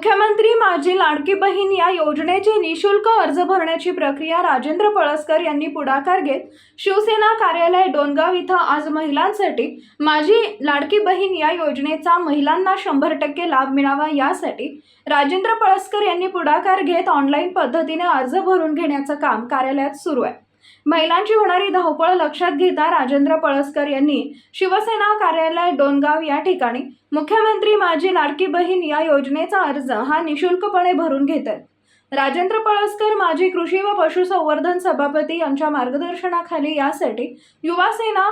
मुख्यमंत्री माझी लाडकी बहीण या योजनेची निशुल्क अर्ज भरण्याची प्रक्रिया राजेंद्र पळसकर यांनी पुढाकार घेत शिवसेना कार्यालय डोनगाव इथं आज महिलांसाठी माझी लाडकी बहीण या योजनेचा महिलांना शंभर टक्के लाभ मिळावा यासाठी राजेंद्र पळसकर यांनी पुढाकार घेत ऑनलाईन पद्धतीने अर्ज भरून घेण्याचं काम कार्यालयात सुरू आहे. महिलांची होणारी धावपळ लक्षात घेता राजेंद्र पळसकर यांनी शिवसेना कार्यालय डोनगाव या ठिकाणी मुख्यमंत्री माझी लाडकी बहीण या योजनेचा अर्ज हा निशुल्कपणे भरून घेत आहेत राजेंद्र पळसकर माजी कृषी व पशुसंवर्धन सभापती यांच्या मार्गदर्शनाखाली यासाठी युवासेना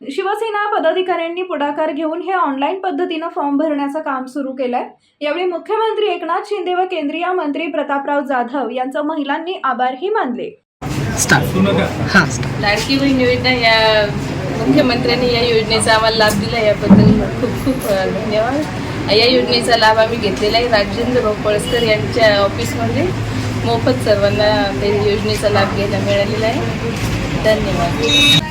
शिवसेना पदाधिकाऱ्यांनी पुढाकार घेऊन हे ऑनलाईन पद्धतीनं फॉर्म भरण्याचं काम सुरू केलंय. यावेळी मुख्यमंत्री एकनाथ शिंदे व केंद्रीय मंत्री प्रतापराव जाधव यांचं महिलांनी आभारही मानले. स्टार्ट हां लाडकी बहीण योजना या मुख्यमंत्र्यांनी या योजनेचा आम्हाला लाभ दिला याबद्दल खूप खूप धन्यवाद. या योजनेचा लाभ आम्ही घेतलेला आहे. राजेंद्र भाऊ पळसकर यांच्या ऑफिसमध्ये मोफत सर्वांना त्या योजनेचा लाभ घ्यायला मिळालेला आहे. धन्यवाद.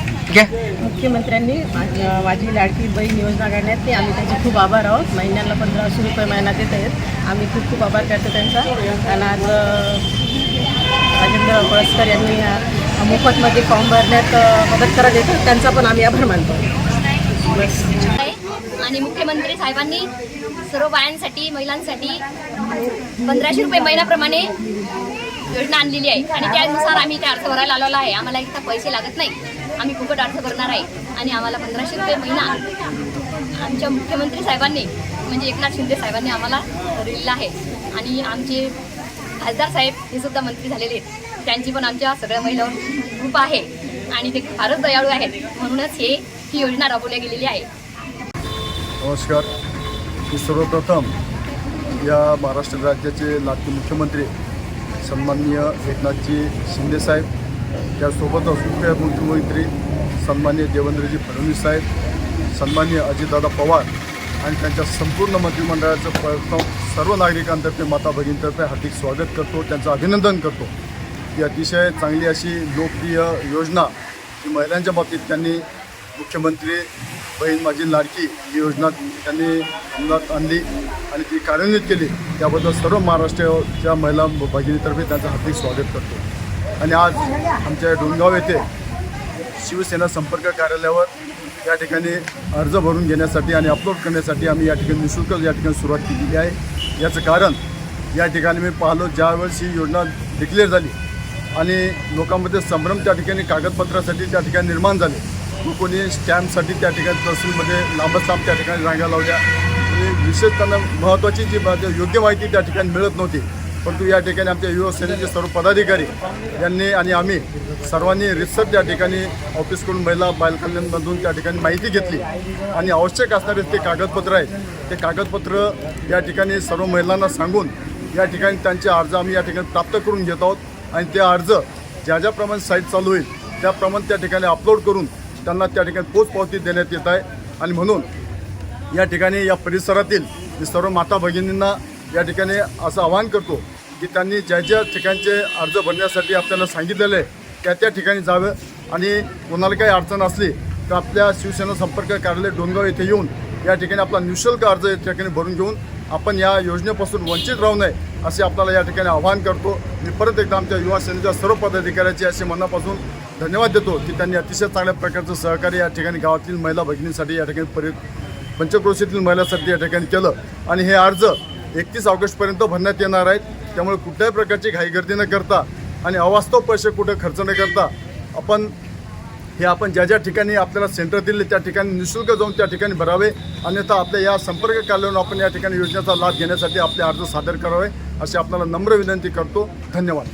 मुख्यमंत्र्यांनी माझी माझी लाडकी बहीण योजना काढण्यात ते आम्ही त्यांचे खूप आभार आहोत. महिन्याला पंधराशे रुपये महिना देत आहेत. आम्ही खूप खूप आभार करतो त्यांचा. आणि आज राजेंद्र पळसकर यांनी मोफतमध्ये फॉर्म भरण्यात मदत करत येतो त्यांचा पण आम्ही आभार मानतो. आहे आणि मुख्यमंत्री साहेबांनी सर्व बायांसाठी महिलांसाठी पंधराशे रुपये महिन्याप्रमाणे योजना आणलेली आहे. आणि त्यानुसार आम्ही त्या अर्थ भरायला आलेलो आहे. आम्हाला इथं पैसे लागत नाही. आम्ही फुकट अर्थ भरणार आहे. आणि आम्हाला पंधराशे रुपये महिना आमच्या मुख्यमंत्री साहेबांनी म्हणजे एकनाथ शिंदे साहेबांनी आम्हाला दिलेला आहे. आणि आमचे खासदार साहेब हे सुद्धा मंत्री झालेले आहेत. त्यांची पण आमच्या सगळ्या महिलांवर खूप आहे. आणि ते फारच दयाळू आहेत. म्हणूनच हे ही योजना राबवली गेलेली आहे. नमस्कार. मी सर्वप्रथम या महाराष्ट्र राज्याचे लाडके मुख्यमंत्री सन्माननीय एकनाथजी शिंदेसाहेब त्यासोबतच उपमुख्यमंत्री सन्माननीय देवेंद्रजी फडणवीस साहेब सन्माननीय अजितदादा पवार आणि त्यांच्या संपूर्ण मंत्रिमंडळाचं प्रथम सर्व नागरिकांतर्फे माता भगिनीतर्फे हार्दिक स्वागत करतो त्यांचं अभिनंदन करतो. ही अतिशय चांगली अशी लोकप्रिय योजना ही महिलांच्या बाबतीत त्यांनी मुख्यमंत्री बहीण माझी लाडकी ही योजना त्यांनी अंमलात आणली आणि ती कार्यान्वित केली. त्याबद्दल सर्व महाराष्ट्राच्या महिला भगिनीतर्फे त्यांचं हार्दिक स्वागत करतो. आणि आज आमच्या डोंगाव येथे शिवसेना संपर्क कार्यालयावर या ठिकाणी अर्ज भरून घेण्यासाठी आणि अपलोड करण्यासाठी आम्ही या ठिकाणी निशुल्क या ठिकाणी सुरुवात केलेली आहे. याचं कारण या ठिकाणी मी पाहिलो ज्यावेळेस ही योजना डिक्लेअर झाली आणि लोकांमध्ये संभ्रम त्या ठिकाणी कागदपत्रासाठी त्या ठिकाणी निर्माण झाले. कोणी स्टॅम्पसाठी त्या ठिकाणी तहसीलमध्ये लांबसांब त्या ठिकाणी रांगा लावल्या. आणि विशेष त्यांना महत्त्वाची जी योग्य माहिती त्या ठिकाणी मिळत नव्हती. परंतु या ठिकाणी आमच्या युवसेनेचे सर्व पदाधिकारी यांनी आणि आम्ही सर्वांनी रिसर्च त्या ठिकाणी ऑफिसकडून महिला बालकल्याणमधून त्या ठिकाणी माहिती घेतली. आणि आवश्यक असणारे ते कागदपत्र आहेत ते कागदपत्र या ठिकाणी सर्व महिलांना सांगून या ठिकाणी त्यांचे अर्ज आम्ही या ठिकाणी प्राप्त करून घेत आहोत. आणि ते अर्ज ज्या ज्याप्रमाणे साईट चालू होईल त्याप्रमाणे त्या ठिकाणी अपलोड करून त्यांना त्या ठिकाणी पोचपावती देण्यात येत आहे. आणि म्हणून या ठिकाणी या परिसरातील मी सर्व माता भगिनींना या ठिकाणी असं आवाहन करतो की त्यांनी ज्या ज्या ठिकाणचे अर्ज भरण्यासाठी आपल्याला सांगितलेलं आहे त्या त्या ठिकाणी जावं. आणि कोणाला काही अडचण असली तर आपल्या शिवसेना संपर्क कार्यालय डोंगाव येथे येऊन या ठिकाणी आपला निशुल्क अर्ज या ठिकाणी भरून घेऊन आपण या योजनेपासून वंचित राहू नये असे आपल्याला या ठिकाणी आवाहन करतो. मी परत एकदा आमच्या युवा सेनेच्या सर्व पदाधिकाऱ्याचे असे मनापासून धन्यवाद देतो की त्यांनी अतिशय चांगल्या प्रकारचं सहकार्य या ठिकाणी गावातील महिला भगिनींसाठी या ठिकाणी परि पंचक्रोशीतील महिलांसाठी या ठिकाणी केलं. आणि हे अर्ज एकतीस ऑगस्टपर्यंत भरण्यात येणार आहेत. त्यामुळे कुठल्याही प्रकारची घाईगर्दी न करता आणि अवास्तव पैसे कुठे खर्च न करता आपण हे आपण ज्या ज्या ठिकाणी आपल्याला सेंटर दिले त्या ठिकाणी निशुल्क जाऊन त्या ठिकाणी भरावे. अन्यथा आपल्या या संपर्क कार्यालयावर आपण या ठिकाणी योजनेचा लाभ घेण्यासाठी आपले अर्ज सादर करावे अशी आपल्याला नम्र विनंती करतो. धन्यवाद.